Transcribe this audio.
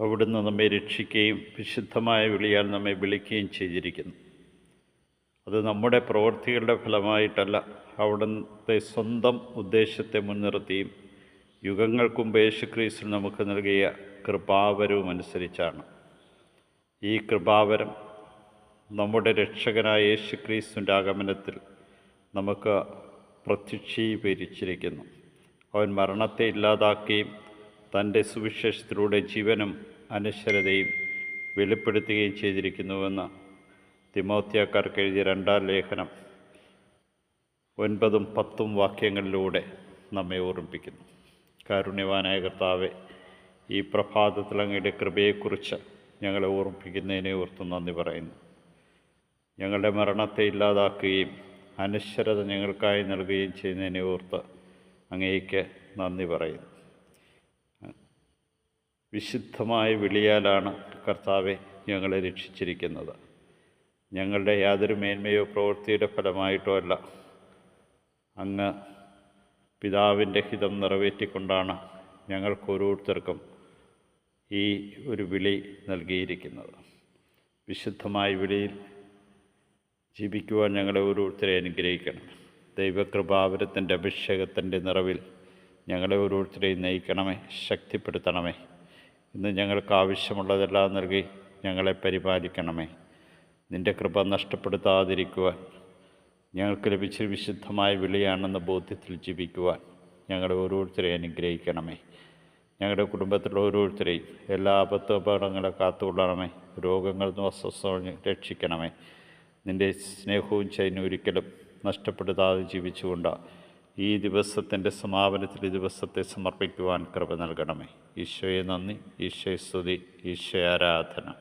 അവിടുന്ന് നമ്മെ രക്ഷിക്കുകയും വിശുദ്ധമായ വിളിയാൽ നമ്മെ വിളിക്കുകയും ചെയ്തിരിക്കുന്നു. അത് നമ്മുടെ പ്രവൃത്തികളുടെ ഫലമായിട്ടല്ല അവിടുത്തെ സ്വന്തം ഉദ്ദേശത്തെ മുൻനിർത്തിയും യുഗങ്ങൾക്ക് മുമ്പ് യേശുക്രീസ്തു നമുക്ക് നൽകിയ കൃപാവരവും അനുസരിച്ചാണ്. ഈ കൃപാവരം നമ്മുടെ രക്ഷകനായ യേശുക്രീസ്തുവിന്റെ ആഗമനത്തിൽ നമുക്ക് പ്രത്യക്ഷീകരിച്ചിരിക്കുന്നു. അവൻ മരണത്തെ ഇല്ലാതാക്കുകയും തന്റെ സുവിശേഷത്തിലൂടെ ജീവനും അനശ്വരതയും വെളിപ്പെടുത്തുകയും ചെയ്തിരിക്കുന്നുവെന്ന് തിമോത്യാക്കാർക്ക് എഴുതിയ രണ്ടാം ലേഖനം ഒൻപതും പത്തും വാക്യങ്ങളിലൂടെ നമ്മെ ഓർമ്മിപ്പിക്കുന്നു. കാരുണ്യവാനായ കർത്താവെ ഈ പ്രഭാതത്തിൽ അങ്ങയുടെ കൃപയെക്കുറിച്ച് ഞങ്ങളെ ഓർമ്മിപ്പിക്കുന്നതിനെ ഓർത്ത് നന്ദി പറയുന്നു. ഞങ്ങളുടെ മരണത്തെ ഇല്ലാതാക്കുകയും അനശ്വരത ഞങ്ങൾക്കായി നൽകുകയും ചെയ്യുന്നതിനെ ഓർത്ത് അങ്ങേക്ക് നന്ദി പറയുന്നു. വിശുദ്ധമായ വിളിയാലാണ് കർത്താവെ ഞങ്ങളെ രക്ഷിച്ചിരിക്കുന്നത്. ഞങ്ങളുടെ യാതൊരു മേന്മയോ പ്രവൃത്തിയുടെ ഫലമായിട്ടോ അല്ല. അങ്ങ് പിതാവിന്റെ ഹിതം നിറവേറ്റിക്കൊണ്ടാണ് ഞങ്ങൾക്ക് ഓരോരുത്തർക്കും ഈ ഒരു വിളി നൽകിയിരിക്കുന്നത്. വിശുദ്ധമായ വിളിയിൽ ജീവിക്കുവാൻ ഞങ്ങളെ ഓരോരുത്തരെ അനുഗ്രഹിക്കണം. ദൈവകൃപാവരത്തിന്റെ അഭിഷേകത്തിന്റെ നിറവിൽ ഞങ്ങളെ ഓരോരുത്തരെയും നയിക്കണമേ ശക്തിപ്പെടുത്തണമേ. ഇന്ന് ഞങ്ങൾക്ക് ആവശ്യമുള്ളതെല്ലാം നൽകി ഞങ്ങളെ പരിപാലിക്കണമേ. നിന്റെ കൃപ നഷ്ടപ്പെടുത്താതിരിക്കുവാൻ ഞങ്ങൾക്ക് ലഭിച്ച വിശുദ്ധമായ വിളിയാണെന്ന ബോധ്യത്തിൽ ജീവിക്കുവാൻ ഞങ്ങളെ ഓരോരുത്തരെയും അനുഗ്രഹിക്കണമേ. ഞങ്ങളുടെ കുടുംബത്തിലുള്ള ഓരോരുത്തരെയും എല്ലാ അപകടങ്ങളെ കാത്തുകൊള്ളണമേ. രോഗങ്ങളിൽ നിന്നും അസ്വസ്ഥ രക്ഷിക്കണമേ. നിന്റെ സ്നേഹവും ചൈന ഒരിക്കലും നഷ്ടപ്പെടുത്താതെ ജീവിച്ചുകൊണ്ട് ഈ ദിവസത്തിന്റെ സമാപനത്തിൽ ഈ ദിവസത്തെ സമർപ്പിക്കുവാൻ കൃപ നൽകണമേ. ഈശോയെ നന്ദി ഈശോയെ സ്തുതി ഈശോ ആരാധന.